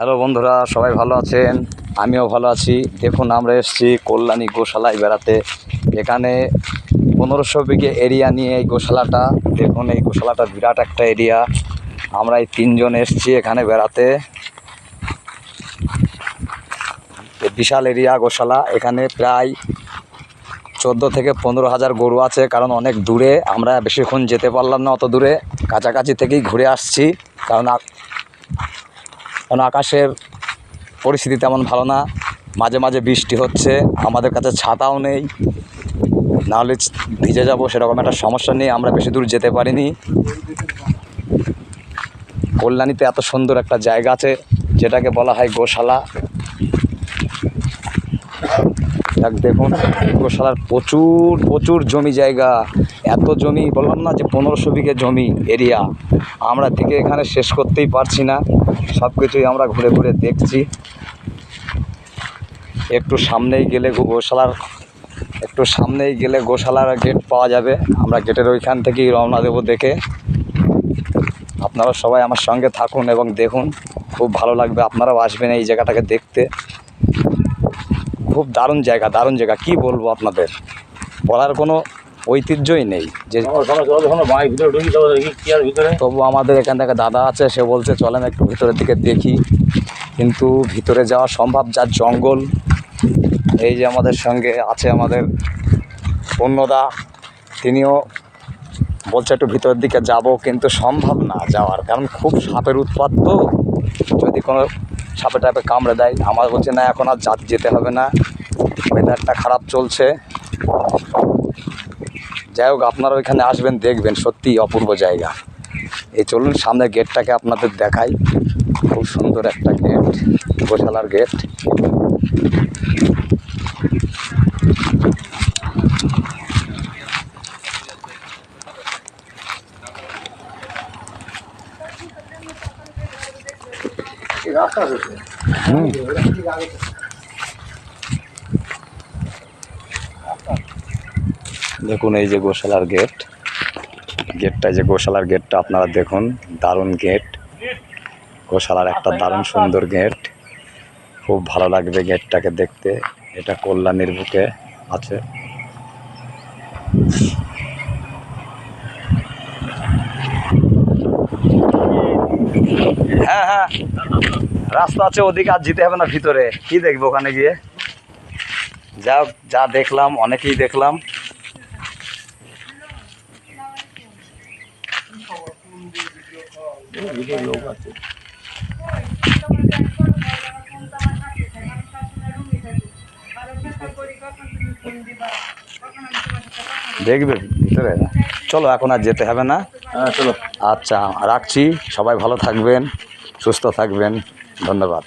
Hello বন্ধুরা, সবাই ভালো আছেন? আমিও ভালো আছি। দেখুন, আমরা এসেছি কল্যাণী গোশালায় বেড়াতে। এখানে পনেরোশো বিঘে এরিয়া নিয়ে এই গোশালাটা, দেখুন, এই গোশালাটা বিরাট একটা এরিয়া আমরা এই তিনজন এসেছি এখানে বেড়াতে। বিশাল এরিয়া গোশালা। এখানে প্রায় চোদ্দ থেকে পনেরো হাজার গরু আছে, কারণ অনেক দূরে। আমরা বেশিক্ষণ যেতে পারলাম না অত দূরে। কাছাকাছি থেকেই ঘুরে আসছি, কারণ কারণ আকাশের পরিস্থিতি তেমন ভালো না। মাঝে মাঝে বৃষ্টি হচ্ছে, আমাদের কাছে ছাতাও নেই। নাহলে ভিজে যাব, সেরকম একটা সমস্যা নেই, আমরা বেশি দূর যেতে পারিনি। কল্যাণীতে এত সুন্দর একটা জায়গা আছে, যেটাকে বলা হয় গোশালা। দেখ দেখুন গোশালার প্রচুর প্রচুর জমি জায়গা। এত জমি, বললাম না যে পনেরোশো বিঘে জমি এরিয়া। আমরা থেকে এখানে শেষ করতেই পারছি না। সব কিছুই আমরা ঘুরে ঘুরে দেখছি। একটু সামনেই গেলে গোশালার, একটু সামনেই গেলে গোশালার গেট পাওয়া যাবে। আমরা গেটের ওইখান থেকেই রওনা দেবো দেখে। আপনারা সবাই আমার সঙ্গে থাকুন এবং দেখুন। খুব ভালো লাগবে। আপনারাও আসবেন এই জায়গাটাকে দেখতে। খুব দারুণ জায়গা দারুণ জায়গা। কি বলব আপনাদের? বলার কোনো ঐতিহ্যই নেই যে ভিতরে ঢুকি যাব কি আর ভিতরে। তবু আমাদের এখান থেকে দাদা আছে সে বলছে চলেন একটু ভিতরের দিকে দেখি। কিন্তু ভিতরে যাওয়া সম্ভব যার জঙ্গল এই যে আমাদের সঙ্গে আছে আমাদের অন্যদা তিনিও বলছে একটু ভিতরের দিকে যাব। কিন্তু সম্ভব না যাওয়ার কারণ খুব সাপের উৎপাত তো। যদি কোনো সাপে টাপে কামড়ে দেয়। আমার বলছে না, এখন আর যা- যেতে হবে না। ওয়েদারটা খারাপ চলছে। যাই হোক, আপনারা ওইখানে আসবেন, দেখবেন সত্যি অপূর্ব জায়গা। এই চলুন সামনে গেটটাকে আপনাদের দেখাই। খুব সুন্দর একটা গেট গোশালার গেট রাস্তা আছে হুম দেখুন, এই যে গোশালার গেট। গেটটা যে গোশালার গেটটা, আপনারা দেখুন, দারুণ গেট। গোশালার একটা দারুণ সুন্দর গেট। খুব ভালো লাগবে গেটটাকে দেখতে। এটা কল্যাণীর বুকে আছে। হ্যাঁ হ্যাঁ। রাস্তা আছে ওদিকে আর যেতে হবে না ভিতরে। কি দেখব ওখানে গিয়ে? যা যা দেখলাম অনেকেই দেখলাম। ভিতরে লোক আছে দেখবে ভিতরে? চলো এখন আর যেতে হবে না। হ্যাঁ চলো। আচ্ছা রাখছি। সবাই ভালো থাকবেন সুস্থ থাকবেন। ধন্যবাদ